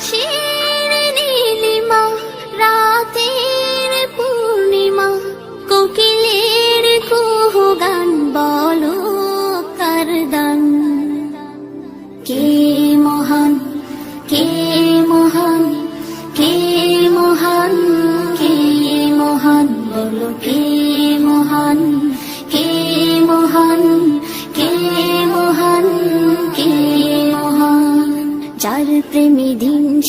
আকাশের নীলিমা, রাতের পূর্ণিমা, কোকিলের কুহু গান বলো কার দান কে মহান কে মহান কে মহান কে মহান, বলো কে মহান?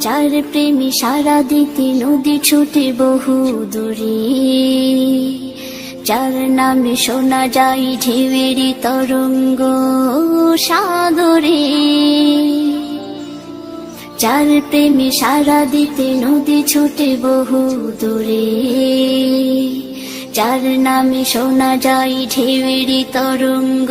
চার প্রেমী সারা দিতে নদী ছুটে বহু দূরে। যার নামে শোনা যায় ঢেউয়েরি তরঙ্গ সাদরে যার প্রেমে সারা দিতে নদী ছুটে বহু দূরে। যার নামে শোনা যায় ঢেউয়েরি তরঙ্গ